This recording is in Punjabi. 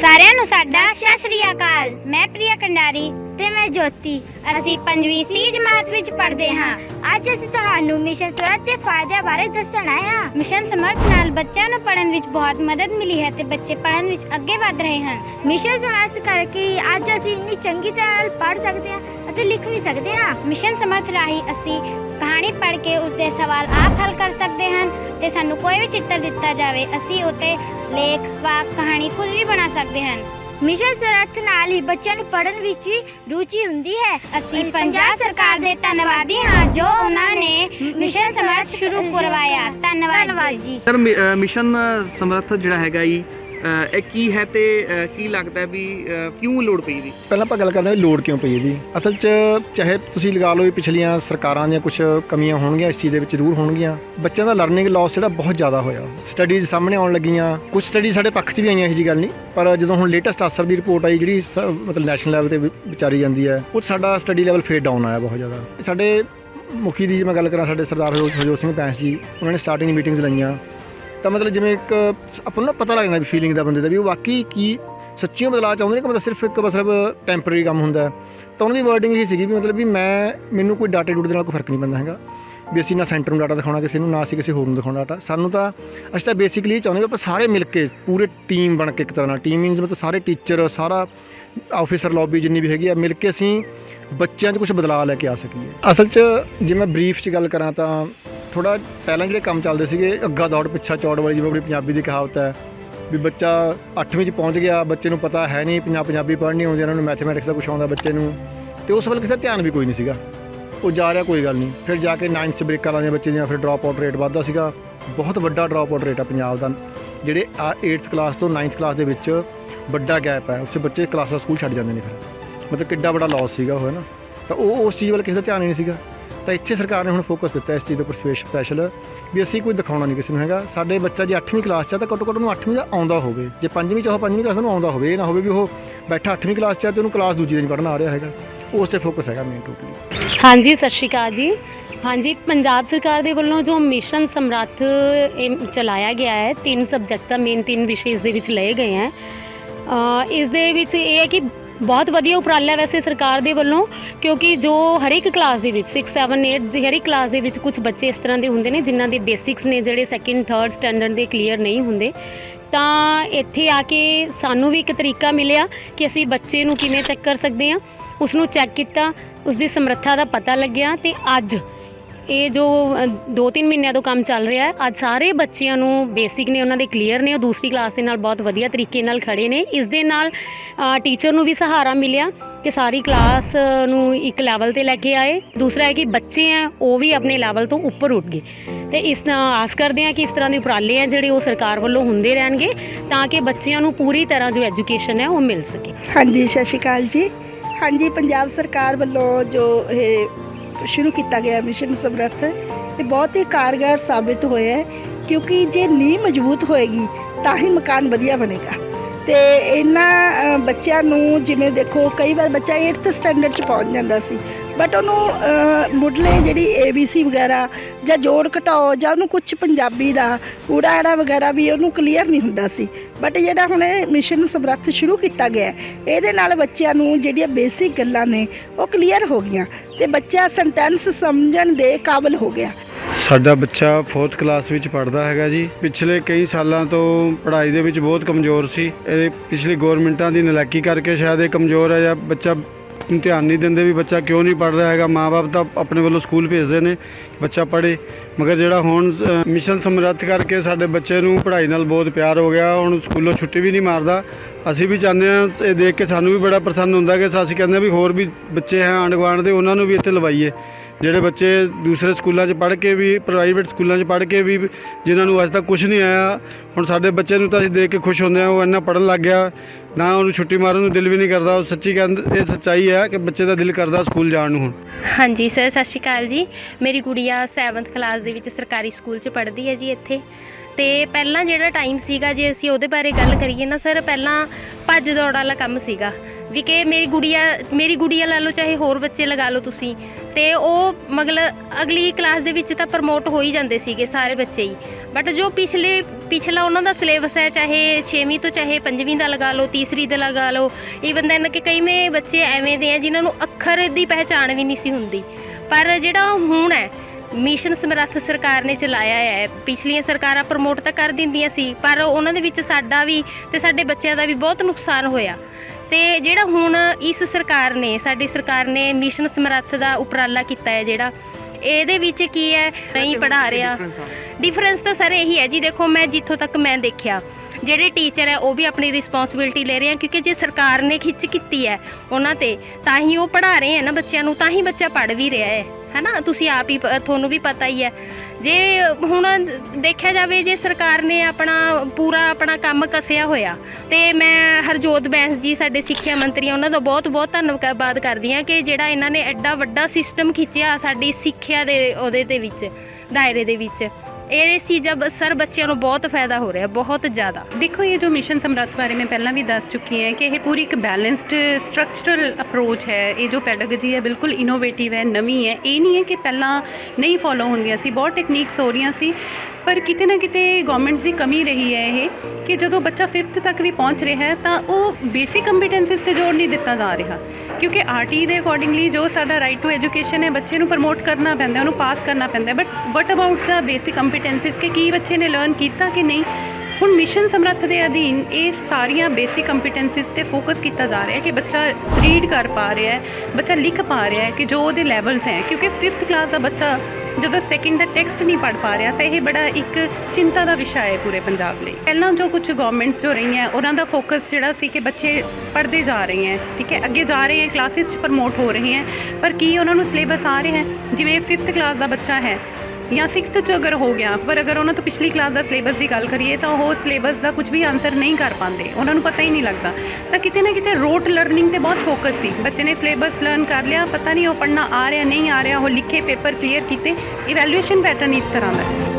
ਸਾਰਿਆਂ ਨੂੰ ਸਾਡਾ ਸਤਿ ਸ਼੍ਰੀ ਅਕਾਲ। ਮੈਂ ਪ੍ਰਿਆ ਕੰਡਾਰੀ ਤੇ ਮੈਂ ਜੋਤੀ। ਅਸੀਂ ਪੰਜਵੀਂ ਸੀ ਜਮਾਤ ਵਿੱਚ ਪੜ੍ਹਦੇ ਹਾਂ। ਅੱਜ ਅਸੀਂ ਤੁਹਾਨੂੰ ਮਿਸ਼ਨ ਸਵਰਤ ਦੇ ਫਾਇਦਿਆਂ ਬਾਰੇ ਦੱਸਣ ਆਏ ਹਾਂ। ਮਿਸ਼ਨ ਸਮਰਥ ਨਾਲ ਬੱਚਿਆਂ ਨੂੰ ਪੜ੍ਹਨ ਵਿੱਚ ਬਹੁਤ ਮਦਦ ਮਿਲੀ ਹੈ ਤੇ ਬੱਚੇ ਪੜ੍ਹਨ ਵਿੱਚ ਅੱਗੇ ਵਧ ਰਹੇ ਹਨ। ਮਿਸ਼ਨ ਸਮਰਥ ਕਰਕੇ ਅੱਜ ਅਸੀਂ ਇੰਨੀ ਚੰਗੀ ਤਰ੍ਹਾਂ ਨਾਲ ਪੜ੍ਹ ਸਕਦੇ ਹਾਂ ਅਤੇ ਲਿਖ ਵੀ ਸਕਦੇ ਹਾਂ। ਮਿਸ਼ਨ ਸਮਰਥ ਰਾਹੀਂ ਅਸੀਂ ਕਹਾਣੀ ਪੜ੍ਹ ਕੇ ਉਸ ਦੇ ਸਵਾਲ ਆਪ ਹੱਲ ਕਰ ਸਕਦੇ ਹਾਂ ਤੇ ਸਾਨੂੰ ਕੋਈ ਵੀ ਚਿੱਤਰ ਦਿੱਤਾ ਜਾਵੇ, ਅਸੀਂ ਉਤੇ ਲੇਖ ਵਾਕ ਕਹਾਣੀ ਕੁਝ ਵੀ ਬਣਾ ਸਕਦੇ ਹਾਂ ਮਿਸ਼ਨ ਸਰਅਰਥ ਨਾਲ ਹੀ ਬੱਚਿਆਂ ਨੂੰ ਪੜ੍ਹਨ ਵਿੱਚ ਵੀ ਰੁਚੀ ਹੁੰਦੀ ਹੈ। ਅਸੀਂ ਪੰਜਾਬ ਸਰਕਾਰ ਦੇ ਧੰਨਵਾਦੀ ਹਾਂ ਜੋ ਉਹਨਾਂ ਨੇ ਮਿਸ਼ਨ ਸਮਰਥ ਸ਼ੁਰੂ ਕਰਵਾਇਆ। ਧੰਨਵਾਦ ਜੀ। ਸਰ ਮਿਸ਼ਨ ਸਮਰੱਥ ਜਿਹੜਾ ਹੈਗਾ ਜੀ ਇਹ ਕੀ ਹੈ ਤੇ ਕੀ ਲੱਗਦਾ ਵੀ ਕਿਉਂ ਲੋੜ ਪਈ ਦੀ ਪਹਿਲਾਂ ਆਪਾਂ ਗੱਲ ਕਰਦੇ ਹਾਂ ਵੀ ਲੋੜ ਕਿਉਂ ਪਈ ਇਹਦੀ। ਅਸਲ 'ਚ ਚਾਹੇ ਤੁਸੀਂ ਲਗਾ ਲਓ ਵੀ ਪਿਛਲੀਆਂ ਸਰਕਾਰਾਂ ਦੀਆਂ ਕੁਝ ਕਮੀਆਂ ਹੋਣਗੀਆਂ, ਇਸ ਚੀਜ਼ ਦੇ ਵਿੱਚ ਜ਼ਰੂਰ ਹੋਣਗੀਆਂ। ਬੱਚਿਆਂ ਦਾ ਲਰਨਿੰਗ ਲਾਸ ਜਿਹੜਾ ਬਹੁਤ ਜ਼ਿਆਦਾ ਹੋਇਆ। ਸਟੱਡੀਜ਼ ਸਾਹਮਣੇ ਆਉਣ ਲੱਗੀਆਂ। ਕੁਝ ਸਟੱਡੀ ਸਾਡੇ ਪੱਖ 'ਚ ਵੀ ਆਈਆਂ, ਇਹੋ ਜੀ ਗੱਲ ਨਹੀਂ। ਪਰ ਜਦੋਂ ਹੁਣ ਲੇਟੈਸਟ ਆਸਰ ਦੀ ਰਿਪੋਰਟ ਆਈ, ਜਿਹੜੀ ਸ- ਮਤਲਬ ਨੈਸ਼ਨਲ ਲੈਵਲ ਤੇ ਵਿਚਾਰੀ ਜਾਂਦੀ ਹੈ, ਉਹ ਸਾਡਾ ਸਟੱਡੀ ਲੈਵਲ ਫੇਡ ਡਾਊਨ ਆਇਆ ਬਹੁਤ ਜ਼ਿਆਦਾ। ਸਾਡੇ ਮੁਖੀ ਦੀ ਜੇ ਮੈਂ ਗੱਲ ਕਰਾਂ, ਸਾਡੇ ਸਰਦਾਰ ਹਰਜੋਤ ਸਿੰਘ ਬੈਂਸ ਜੀ, ਉਹਨਾਂ ਨੇ ਸਟਾਰਟਿੰਗ ਮੀਟਿੰਗਸ ਲਈਆਂ। ਤਾਂ ਮਤਲਬ ਜਿਵੇਂ ਇੱਕ ਆਪਾਂ ਨੂੰ ਨਾ ਪਤਾ ਲੱਗ ਜਾਂਦਾ ਵੀ ਫੀਲਿੰਗ ਦਾ ਬੰਦੇ ਦਾ ਵੀ ਉਹ ਵਾਕਈ ਕੀ ਸੱਚੀਓ ਬਦਲਾਅ ਚਾਹੁੰਦੇ ਨੇ ਕਿ ਮਤਲਬ ਸਿਰਫ ਇੱਕ ਮਤਲਬ ਟੈਂਪਰੇਰੀ ਕੰਮ ਹੁੰਦਾ ਤਾਂ ਉਹਨਾਂ ਦੀ ਵਰਡਿੰਗ ਇਹ ਸੀਗੀ ਵੀ ਮਤਲਬ ਵੀ ਮੈਂ, ਮੈਨੂੰ ਕੋਈ ਡਾਟੇ ਡੂਟ ਦੇ ਨਾਲ ਕੋਈ ਫ਼ਰਕ ਨਹੀਂ ਪੈਂਦਾ ਹੈਗਾ। ਵੀ ਅਸੀਂ ਨਾ ਸੈਂਟਰ ਨੂੰ ਡਾਟਾ ਦਿਖਾਉਣਾ, ਕਿਸੇ ਨੂੰ ਨਾ ਅਸੀਂ ਕਿਸੇ ਹੋਰ ਨੂੰ ਦਿਖਾਉਣਾ ਡਾਟਾ ਸਾਨੂੰ ਤਾਂ ਅਸੀਂ ਤਾਂ ਬੇਸਿਕਲੀ ਚਾਹੁੰਦੇ ਵੀ ਆਪਾਂ ਸਾਰੇ ਮਿਲ ਕੇ ਪੂਰੇ ਟੀਮ ਬਣ ਕੇ ਇੱਕ ਤਰ੍ਹਾਂ ਨਾਲ। ਟੀਮ ਮੀਨਸ ਮਤਲਬ ਸਾਰੇ ਟੀਚਰ ਸਾਰਾ ਆਫੀਸਰ ਲੌਬੀ ਜਿੰਨੀ ਵੀ ਹੈਗੀ ਆ, ਮਿਲ ਕੇ ਅਸੀਂ ਬੱਚਿਆਂ 'ਚ ਕੁਝ ਬਦਲਾਅ ਲੈ ਕੇ ਆ ਸਕੀਏ। ਅਸਲ 'ਚ ਜੇ ਮੈਂ ਬਰੀਫ 'ਚ ਗੱਲ ਕਰਾਂ ਤਾਂ ਥੋੜਾ ਪਹਿਲਾਂ ਜਿਹੜੇ ਕੰਮ ਚੱਲਦੇ ਸੀਗੇ, ਅੱਗਾ ਦੌੜ, ਪਿੱਛਾ ਚੌੜ ਵਾਲੀ ਜਿਵੇਂ ਆਪਣੀ ਪੰਜਾਬੀ ਦੀ ਕਹਾਵਤ ਹੈ, ਵੀ ਬੱਚਾ 8ਵੀਂ 'ਚ ਪਹੁੰਚ ਗਿਆ, ਬੱਚੇ ਨੂੰ ਪਤਾ ਹੈ ਨਹੀਂ, ਪੰਜਾ, ਪੰਜਾਬੀ ਪੜ੍ਹਨੀ ਆਉਂਦੀ ਉਹਨਾਂ ਨੂੰ ਮੈਥਮੈਟਿਕਸ ਦਾ ਕੁਝ ਆਉਂਦਾ ਬੱਚੇ ਨੂੰ, ਤੇ ਉਸ ਵੱਲ ਕਿਸੇ ਦਾ ਧਿਆਨ ਵੀ ਕੋਈ ਨਹੀਂ ਸੀਗਾ। ਉਹ ਜਾ ਰਿਹਾ, ਕੋਈ ਗੱਲ ਨਹੀਂ। ਫਿਰ ਜਾ ਕੇ 9th 'ਚ ਬ੍ਰੇਕਾਂ ਲਾਉਂਦੇ ਬੱਚੇ ਦੀਆਂ, ਫਿਰ ਡ੍ਰੌਪ ਆਊਟ ਰੇਟ ਵੱਧਦਾ ਸੀਗਾ। ਬਹੁਤ ਵੱਡਾ ਡ੍ਰੌਪ ਆਊਟ ਰੇਟ ਆ ਪੰਜਾਬ ਦਾ। ਜਿਹੜੇ 8th ਕਲਾਸ ਤੋਂ 9th ਕਲਾਸ ਦੇ ਵਿੱਚ ਵੱਡਾ ਗੈਪ ਹੈ, ਉੱਥੇ ਬੱਚੇ ਕਲਾਸਾਂ ਸਕੂਲ ਛੱਡ ਜਾਂਦੇ ਨੇ ਫਿਰ। ਮਤਲਬ ਕਿੱਡਾ ਵੱਡਾ ਲਾਸ ਸੀਗਾ ਉਹ, ਹੈ ਨਾ? ਤਾਂ ਉਹ, ਉਸ ਚੀਜ਼ ਵੱਲ ਕਿਸੇ ਦਾ ਧਿਆਨ ਹੀ ਨਹੀਂ ਸੀਗਾ। ਤਾਂ ਇੱਥੇ ਸਰਕਾਰ ਨੇ ਹੁਣ ਫੋਕਸ ਦਿੱਤਾ ਇਸ ਚੀਜ਼ ਦੇ ਉੱਪਰ ਸਪੈਸ਼ਲ ਵੀ ਅਸੀਂ ਕੋਈ ਦਿਖਾਉਣਾ ਨਹੀਂ ਕਿਸੇ ਨੂੰ ਹੈਗਾ। ਸਾਡੇ ਬੱਚਾ ਜੇ 8ਵੀਂ ਕਲਾਸ 'ਚ ਆ ਤਾਂ ਘੱਟੋ ਘੱਟ ਉਹਨੂੰ 8ਵੀਂ ਦਾ ਆਉਂਦਾ ਹੋਵੇ। ਜੇ 5ਵੀਂ 'ਚ ਉਹ 5ਵੀਂ ਕਲਾਸ ਨੂੰ ਆਉਂਦਾ ਹੋਵੇ। ਇਹ ਨਾ ਹੋਵੇ ਵੀ ਉਹ ਬੈਠਾ 8ਵੀਂ ਕਲਾਸ 'ਚ ਆ ਤੇ ਉਹਨੂੰ ਕਲਾਸ ਦੂਜੀ ਦਿਨ ਪੜ੍ਹਨਾ ਆ ਰਿਹਾ ਹੈਗਾ। ਉਸ ਤੇ ਫੋਕਸ ਹੈਗਾ ਮੇਨ ਟੋਟਲੀ ਹਾਂਜੀ, ਸਤਿ ਸ਼੍ਰੀ ਅਕਾਲ ਜੀ। ਹਾਂਜੀ, ਪੰਜਾਬ ਸਰਕਾਰ ਦੇ ਵੱਲੋਂ ਜੋ ਮਿਸ਼ਨ ਸਮਰੱਥ ਚਲਾਇਆ ਗਿਆ ਹੈ, ਤਿੰਨ ਸਬਜੈਕਟ ਦਾ ਮੇਨ ਤਿੰਨ ਵਿਸ਼ੇਸ਼ ਦੇ ਵਿੱਚ ਲਏ ਗਏ ਹੈ। ਇਸ ਦੇ ਵਿੱਚ ਇਹ ਹੈ ਕਿ ਬਹੁਤ ਵਧੀਆ ਉਪਰਾਲਾ ਵੈਸੇ ਸਰਕਾਰ ਦੇ ਵੱਲੋਂ, ਕਿਉਂਕਿ ਜੋ ਹਰ ਇੱਕ ਕਲਾਸ ਦੇ ਵਿੱਚ 6 7 8 ਜੀ ਹਰ ਇੱਕ ਕਲਾਸ ਦੇ ਵਿੱਚ ਕੁਝ ਬੱਚੇ ਇਸ ਤਰ੍ਹਾਂ ਦੇ ਹੁੰਦੇ ਨੇ, ਜਿਨ੍ਹਾਂ ਦੇ ਬੇਸਿਕਸ ਨੇ ਜਿਹੜੇ ਸੈਕਿੰਡ ਥਰਡ ਸਟੈਂਡਰਡ ਦੇ ਕਲੀਅਰ ਨਹੀਂ ਹੁੰਦੇ, ਤਾਂ ਇੱਥੇ ਆ ਕੇ ਸਾਨੂੰ ਵੀ ਇੱਕ ਤਰੀਕਾ ਮਿਲਿਆ ਕਿ ਅਸੀਂ ਬੱਚੇ ਨੂੰ ਕਿਵੇਂ ਚੈੱਕ ਕਰ ਸਕਦੇ ਹਾਂ। ਉਸ ਨੂੰ ਚੈੱਕ ਕੀਤਾ ਉਸ ਦੀ ਸਮਰੱਥਾ ਦਾ ਪਤਾ ਲੱਗਿਆ ਤੇ ਅੱਜ ਇਹ ਜੋ 2-3 ਮਹੀਨਿਆਂ ਤੋਂ ਕੰਮ ਚੱਲ ਰਿਹਾ ਹੈ। ਅੱਜ ਸਾਰੇ ਬੱਚਿਆਂ ਨੂੰ ਬੇਸਿਕ ਨੇ, ਉਹਨਾਂ ਦੇ ਕਲੀਅਰ ਨੇ, ਉਹ ਦੂਸਰੀ ਕਲਾਸ ਦੇ ਨਾਲ ਬਹੁਤ ਵਧੀਆ ਤਰੀਕੇ ਨਾਲ ਖੜੇ ਨੇ। ਇਸ ਦੇ ਨਾਲ ਟੀਚਰ ਨੂੰ ਵੀ ਸਹਾਰਾ ਮਿਲਿਆ ਕਿ ਸਾਰੀ ਕਲਾਸ ਨੂੰ ਇੱਕ ਲੈਵਲ ਤੇ ਲੈ ਕੇ ਆਏ। ਦੂਸਰਾ ਹੈ ਕਿ ਬੱਚੇ ਆ, ਉਹ ਵੀ ਆਪਣੇ ਲੈਵਲ ਤੋਂ ਉੱਪਰ ਉੱਠ ਗਏ। ਤੇ ਇਸ ਨਾਲ ਆਸ ਕਰਦੇ ਆ ਕਿ ਇਸ ਤਰ੍ਹਾਂ ਦੇ ਉਪਰਾਲੇ ਆ ਜਿਹੜੇ ਉਹ ਸਰਕਾਰ ਵੱਲੋਂ ਹੁੰਦੇ ਰਹਿਣਗੇ, ਤਾਂ ਕਿ ਬੱਚਿਆਂ ਨੂੰ ਪੂਰੀ ਤਰ੍ਹਾਂ ਜੋ ਐਜੂਕੇਸ਼ਨ ਹੈ ਉਹ ਮਿਲ ਸਕੇ। ਹਾਂਜੀ, ਸਤਿ ਸ਼੍ਰੀ ਅਕਾਲ ਜੀ। ਹਾਂਜੀ, ਪੰਜਾਬ ਸਰਕਾਰ ਵੱਲੋਂ ਜੋ ਇਹ ਸ਼ੁਰੂ ਕੀਤਾ ਗਿਆ ਮਿਸ਼ਨ ਸਮਰੱਥ। ਇਹ ਬਹੁਤ ਹੀ ਕਾਰਗਰ ਸਾਬਿਤ ਹੋਇਆ ਹੈ, ਕਿਉਂਕਿ ਜੇ ਨੀਂਹ ਮਜ਼ਬੂਤ ਹੋਏਗੀ, ਤਾਂ ਹੀ ਮਕਾਨ ਵਧੀਆ ਬਣੇਗਾ। ਤੇ ਇਹਨਾਂ ਬੱਚਿਆਂ ਨੂੰ ਜਿਵੇਂ ਦੇਖੋ, ਕਈ ਵਾਰ ਬੱਚਾ 8th ਸਟੈਂਡਰਡ ਚ ਪਹੁੰਚ ਜਾਂਦਾ ਸੀ। ਬਟ ਉਹਨੂੰ ਮੁੱਢਲੇ ਜਿਹੜੀ ABC ਵਗੈਰਾ ਜਾਂ ਜੋੜ ਘਟਾਓ ਜਾਂ ਉਹਨੂੰ ਕੁਝ ਪੰਜਾਬੀ ਦਾ ਊੜਾ ਵਗੈਰਾ ਵੀ ਉਹਨੂੰ ਕਲੀਅਰ ਨਹੀਂ ਹੁੰਦਾ ਸੀ। ਬਟ ਜਿਹੜਾ ਹੁਣ ਇਹ ਮਿਸ਼ਨ ਸਮਰੱਥ ਸ਼ੁਰੂ ਕੀਤਾ ਗਿਆ ਇਹਦੇ ਨਾਲ ਬੱਚਿਆਂ ਨੂੰ ਜਿਹੜੀਆਂ ਬੇਸਿਕ ਗੱਲਾਂ ਨੇ ਉਹ ਕਲੀਅਰ ਹੋ ਗਈਆਂ ਤੇ ਬੱਚਾ ਸੈਂਟੈਂਸ ਸਮਝਣ ਦੇ ਕਾਬਿਲ ਹੋ ਗਿਆ। ਸਾਡਾ ਬੱਚਾ 4th ਕਲਾਸ ਵਿੱਚ ਪੜ੍ਹਦਾ ਹੈਗਾ ਜੀ। ਪਿਛਲੇ ਕਈ ਸਾਲਾਂ ਤੋਂ ਪੜ੍ਹਾਈ ਦੇ ਵਿੱਚ ਬਹੁਤ ਕਮਜ਼ੋਰ ਸੀ। ਇਹ ਪਿਛਲੀ ਗਵਰਨਮੈਂਟਾਂ ਦੀ ਨਲਾਇਕੀ ਕਰਕੇ ਸ਼ਾਇਦ ਇਹ ਕਮਜ਼ੋਰ ਹੈ ਜਾਂ ਬੱਚਾ ਧਿਆਨ ਨਹੀਂ ਦਿੰਦੇ ਵੀ ਬੱਚਾ ਕਿਉਂ ਨਹੀਂ ਪੜ੍ਹ ਰਿਹਾ ਹੈਗਾ ਮਾਪੇ ਤਾਂ ਆਪਣੇ ਵੱਲੋਂ ਸਕੂਲ ਭੇਜਦੇ ਨੇ, ਬੱਚਾ ਪੜ੍ਹੇ। ਮਗਰ ਜਿਹੜਾ ਹੁਣ ਮਿਸ਼ਨ ਸਮਰੱਥ ਕਰਕੇ ਸਾਡੇ ਬੱਚੇ ਨੂੰ ਪੜ੍ਹਾਈ ਨਾਲ ਬਹੁਤ ਪਿਆਰ ਹੋ ਗਿਆ, ਹੁਣ ਸਕੂਲੋਂ ਛੁੱਟੀ ਵੀ ਨਹੀਂ ਮਾਰਦਾ। ਅਸੀਂ ਵੀ ਚਾਹੁੰਦੇ ਹਾਂ, ਇਹ ਦੇਖ ਕੇ ਸਾਨੂੰ ਵੀ ਬੜਾ ਪ੍ਰਸੰਨ ਹੁੰਦਾ ਕਿ ਅਸੀਂ ਕਹਿੰਦੇ ਹਾਂ ਵੀ ਹੋਰ ਵੀ ਬੱਚੇ ਹੈ ਆਂਢ ਗੁਆਂਢ ਦੇ, ਉਹਨਾਂ ਨੂੰ ਵੀ ਇੱਥੇ ਲਵਾਈਏ। ਜਿਹੜੇ ਬੱਚੇ ਦੂਸਰੇ ਸਕੂਲਾਂ 'ਚ ਪੜ੍ਹ ਕੇ ਵੀ, ਪ੍ਰਾਈਵੇਟ ਸਕੂਲਾਂ 'ਚ ਪੜ੍ਹ ਕੇ ਵੀ, ਜਿਨ੍ਹਾਂ ਨੂੰ ਅੱਜ ਤੱਕ ਕੁਝ ਨਹੀਂ ਆਇਆ, ਹੁਣ ਸਾਡੇ ਬੱਚੇ ਨੂੰ ਤਾਂ ਅਸੀਂ ਦੇਖ ਕੇ ਖੁਸ਼ ਹੁੰਦੇ ਹਾਂ, ਉਹ ਇੰਨਾ ਪੜ੍ਹਨ ਲੱਗ ਗਿਆ, ਨਾ ਉਹਨੂੰ ਛੁੱਟੀ ਮਾਰਨ ਨੂੰ ਦਿਲ ਵੀ ਨਹੀਂ ਕਰਦਾ, ਉਹ ਸੱਚੀ ਕਹਿੰਦੇ, ਇਹ ਸੱਚਾਈ ਹੈ ਕਿ ਬੱਚੇ ਦਾ ਦਿਲ ਕਰਦਾ ਸਕੂਲ ਜਾਣ ਨੂੰ ਹੁਣ। ਹਾਂਜੀ, ਸਰ, ਸਤਿ ਸ਼੍ਰੀ ਅਕਾਲ ਜੀ। ਮੇਰੀ ਗੁੜੀਆ 7th ਕਲਾਸ ਦੇ ਵਿੱਚ ਸਰਕਾਰੀ ਸਕੂਲ 'ਚ ਪੜ੍ਹਦੀ ਹੈ ਜੀ ਇੱਥੇ। ਤੇ ਪਹਿਲਾਂ ਜਿਹੜਾ ਟਾਈਮ ਸੀਗਾ ਜੇ ਅਸੀਂ ਉਹਦੇ ਬਾਰੇ ਗੱਲ ਕਰੀਏ ਨਾ ਸਰ, ਪਹਿਲਾਂ ਭੱਜ ਦੌੜ ਵਾਲਾ ਕੰਮ ਸੀਗਾ। ਵੀ ਕਿ ਮੇਰੀ ਗੁੜੀਆ ਮੇਰੀ ਗੁੜੀਆ ਲਾ ਲਓ, ਚਾਹੇ ਹੋਰ ਬੱਚੇ ਲਗਾ ਲਓ ਤੁਸੀਂ। ਤੇ ਉਹ ਮਤਲਬ ਅਗਲੀ ਕਲਾਸ ਦੇ ਵਿੱਚ ਤਾਂ ਪ੍ਰਮੋਟ ਹੋ ਹੀ ਜਾਂਦੇ ਸੀਗੇ ਸਾਰੇ ਬੱਚੇ ਹੀ। ਬਟ ਜੋ ਪਿਛਲੇ, ਪਿਛਲਾ ਉਹਨਾਂ ਦਾ ਸਿਲੇਬਸ ਹੈ, ਚਾਹੇ 6ਵੀਂ ਤੋਂ ਚਾਹੇ 5ਵੀਂ ਦਾ ਲਗਾ ਲਓ, ਤੀਸਰੀ ਦਾ ਲਗਾ ਲਓ ਈਵਨ ਦੈਨ ਕਿ ਕਈ ਕਈਵੇਂ ਬੱਚੇ ਐਵੇਂ ਦੇ ਆ ਜਿਨ੍ਹਾਂ ਨੂੰ ਅੱਖਰ ਦੀ ਪਹਿਚਾਣ ਵੀ ਨਹੀਂ ਸੀ ਹੁੰਦੀ। ਪਰ ਜਿਹੜਾ ਹੁਣ ਹੈ ਮਿਸ਼ਨ ਸਮਰੱਥ ਸਰਕਾਰ ਨੇ ਚਲਾਇਆ ਹੈ। ਪਿਛਲੀਆਂ ਸਰਕਾਰਾਂ ਪ੍ਰਮੋਟ ਤਾਂ ਕਰ ਦਿੰਦੀਆਂ ਸੀ, ਪਰ ਉਹਨਾਂ ਦੇ ਵਿੱਚ ਸਾਡਾ ਵੀ ਤੇ ਸਾਡੇ ਬੱਚਿਆਂ ਦਾ ਵੀ ਬਹੁਤ ਨੁਕਸਾਨ ਹੋਇਆ। ਤੇ ਜਿਹੜਾ ਹੁਣ ਇਸ ਸਰਕਾਰ ਨੇ, ਸਾਡੀ ਸਰਕਾਰ ਨੇ ਮਿਸ਼ਨ ਸਮਰੱਥ ਦਾ ਉਪਰਾਲਾ ਕੀਤਾ ਹੈ ਜਿਹੜਾ, ਇਹਦੇ ਵਿੱਚ ਕੀ ਹੈ? ਨਹੀਂ ਪੜਾ ਰਿਹਾ। ਡਿਫਰੈਂਸ ਤਾਂ ਸਰ ਇਹੀ ਹੈ ਜੀ, ਦੇਖੋ ਮੈਂ ਜਿੱਥੋਂ ਤੱਕ ਮੈਂ ਦੇਖਿਆ, ਜਿਹੜੇ ਟੀਚਰ ਹੈ ਉਹ ਵੀ ਆਪਣੀ ਰਿਸਪੌਂਸਿਬਿਲਟੀ ਲੈ ਰਹੇ ਆ, ਕਿਉਂਕਿ ਜੇ ਸਰਕਾਰ ਨੇ ਖਿੱਚ ਕੀਤੀ ਹੈ ਉਹਨਾਂ ਤੇ, ਤਾਂ ਹੀ ਉਹ ਪੜਾ ਰਹੇ ਹੈ ਨਾ ਬੱਚਿਆਂ ਨੂੰ, ਤਾਂ ਹੀ ਬੱਚਾ ਪੜ ਵੀ ਰਿਹਾ ਹੈ। ਹੈਨਾ? ਤੁਸੀਂ ਆਪ ਹੀ ਪ- ਤੁਹਾਨੂੰ ਵੀ ਪਤਾ ਹੀ ਹੈ। ਜੇ ਹੁਣ ਦੇਖਿਆ ਜਾਵੇ ਜੇ ਸਰਕਾਰ ਨੇ ਆਪਣਾ ਪੂਰਾ ਆਪਣਾ ਕੰਮ ਕਸਿਆ ਹੋਇਆ ਤੇ ਮੈਂ ਹਰਜੋਤ ਬੈਂਸ ਜੀ ਸਾਡੇ ਸਿੱਖਿਆ ਮੰਤਰੀ ਆ, ਉਹਨਾਂ ਦਾ ਬਹੁਤ ਬਹੁਤ ਧੰਨਵਾਦ ਕਰਦੀ ਹਾਂ ਕਿ ਜਿਹੜਾ ਇਹਨਾਂ ਨੇ ਐਡਾ ਵੱਡਾ ਸਿਸਟਮ ਖਿੱਚਿਆ ਸਾਡੀ ਸਿੱਖਿਆ ਦੇ ਉਹਦੇ ਦੇ ਵਿੱਚ ਦਾਇਰੇ ਦੇ ਵਿੱਚ। ਇਹ ਚੀਜ਼ਾਂ ਬ- ਸਰ ਬੱਚਿਆਂ ਨੂੰ ਬਹੁਤ ਫਾਇਦਾ ਹੋ ਰਿਹਾ, ਬਹੁਤ ਜ਼ਿਆਦਾ। ਦੇਖੋ ਇਹ ਜੋ ਮਿਸ਼ਨ ਸਮਰੱਥ ਬਾਰੇ ਮੈਂ ਪਹਿਲਾਂ ਵੀ ਦੱਸ ਚੁੱਕੀ ਹਾਂ ਕਿ ਇਹ ਪੂਰੀ ਇੱਕ ਬੈਲੈਂਸਡ ਸਟਰਕਚਰਲ ਅਪਰੋਚ ਹੈ। ਇਹ ਜੋ ਪੈਡਾਗੋਜੀ ਹੈ, ਬਿਲਕੁਲ ਇਨੋਵੇਟਿਵ ਹੈ, ਨਵੀਂ ਹੈ। ਇਹ ਨਹੀਂ ਹੈ ਕਿ ਪਹਿਲਾਂ ਨਹੀਂ ਫੋਲੋ ਹੁੰਦੀਆਂ ਸੀ, ਬਹੁਤ ਟੈਕਨੀਕਸ ਹੋ ਰਹੀਆਂ ਸੀ। ਪਰ ਕਿਤੇ ਨਾ ਕਿਤੇ ਗਵਰਨਮੈਂਟਸ ਦੀ ਕਮੀ ਰਹੀ ਹੈ ਇਹ ਕਿ ਜਦੋਂ ਬੱਚਾ 5th ਤੱਕ ਵੀ ਪਹੁੰਚ ਰਿਹਾ ਹੈ ਤਾਂ ਉਹ ਬੇਸਿਕ ਕੰਪੀਟੈਂਸੀਸ ਤੇ ਜ਼ੋਰ ਨਹੀਂ ਦਿੱਤਾ ਜਾ ਰਿਹਾ। ਕਿਉਂਕਿ ਆਰਟੀ ਦੇ ਅਕੋਰਡਿੰਗਲੀ ਜੋ ਸਾਡਾ ਰਾਈਟ ਟੂ ਐਜੂਕੇਸ਼ਨ ਹੈ, ਬੱਚੇ ਨੂੰ ਪ੍ਰਮੋਟ ਕਰਨਾ ਪੈਂਦਾ, ਉਹਨੂੰ ਪਾਸ ਕਰਨਾ ਪੈਂਦਾ but what about the basic competencies ਕਿ ਕੀ ਬੱਚੇ ਨੇ ਲਰਨ ਕੀਤਾ ਕਿ ਨਹੀਂ? ਹੁਣ ਮਿਸ਼ਨ ਸਮਰੱਥ ਦੇ ਅਧੀਨ ਇਹ ਸਾਰੀਆਂ ਬੇਸਿਕ ਕੰਪੀਟੈਂਸੀਸ ਤੇ ਫੋਕਸ ਕੀਤਾ ਜਾ ਰਿਹਾ ਹੈ ਕਿ ਬੱਚਾ ਰੀਡ ਕਰ ਪਾ ਰਿਹਾ ਹੈ, ਬੱਚਾ ਲਿਖ ਪਾ ਰਿਹਾ ਹੈ ਕਿ ਜੋ ਉਹਦੇ ਲੈਵਲਸ ਹੈ। ਕਿਉਂਕਿ 5th ਕਲਾਸ ਦਾ ਬੱਚਾ ਜਦੋਂ ਸੈਕਿੰਡ ਦਾ ਟੈਕਸਟ ਨਹੀਂ ਪੜ ਪਾ ਰਿਹਾ, ਤਾਂ ਇਹ ਬੜਾ ਇੱਕ ਚਿੰਤਾ ਦਾ ਵਿਸ਼ਾ ਹੈ ਪੂਰੇ ਪੰਜਾਬ ਲਈ। ਪਹਿਲਾਂ ਜੋ ਕੁਝ ਗਵਰਨਮੈਂਟਸ ਜੋ ਰਹੀਆਂ, ਉਹਨਾਂ ਦਾ ਫੋਕਸ ਜਿਹੜਾ ਸੀ ਕਿ ਬੱਚੇ ਪੜ੍ਹਦੇ ਜਾ ਰਹੇ ਹੈ, ਠੀਕ ਹੈ? ਅੱਗੇ ਜਾ ਰਹੇ ਹੈ ਕਲਾਸਿਸ 'ਚ ਪ੍ਰਮੋਟ ਹੋ ਰਹੇ ਹੈ, ਪਰ ਕੀ ਉਹਨਾਂ ਨੂੰ ਸਿਲੇਬਸ ਆ ਰਿਹਾ ਹੈ? ਜਿਵੇਂ 5th ਕਲਾਸ ਦਾ ਬੱਚਾ ਹੈ ਜਾਂ 6th ਚ ਅਗਰ ਹੋ ਗਿਆ, ਪਰ ਅਗਰ ਉਹਨਾਂ ਤੋਂ ਪਿਛਲੀ ਕਲਾਸ ਦਾ ਸਿਲੇਬਸ ਦੀ ਗੱਲ ਕਰੀਏ ਤਾਂ ਉਹ ਸਿਲੇਬਸ ਦਾ ਕੁਝ ਵੀ ਆਨਸਰ ਨਹੀਂ ਕਰ ਪਾਉਂਦੇ। ਉਹਨਾਂ ਨੂੰ ਪਤਾ ਹੀ ਨਹੀਂ ਲੱਗਦਾ। ਤਾਂ ਕਿਤੇ ਨਾ ਕਿਤੇ ਰੋਟ ਲਰਨਿੰਗ ਤੇ ਬਹੁਤ ਫੋਕਸ ਸੀ। ਬੱਚੇ ਨੇ ਸਿਲੇਬਸ ਲਰਨ ਕਰ ਲਿਆ, ਪਤਾ ਨਹੀਂ ਉਹ ਪੜ੍ਹਨਾ ਆ ਰਿਹਾ, ਨਹੀਂ ਆ ਰਿਹਾ, ਉਹ ਲਿਖੇ ਪੇਪਰ ਕਲੀਅਰ ਕੀਤੇ। ਇਵੈਲੂਏਸ਼ਨ ਪੈਟਰਨ ਇਸ ਤਰ੍ਹਾਂ ਦਾ।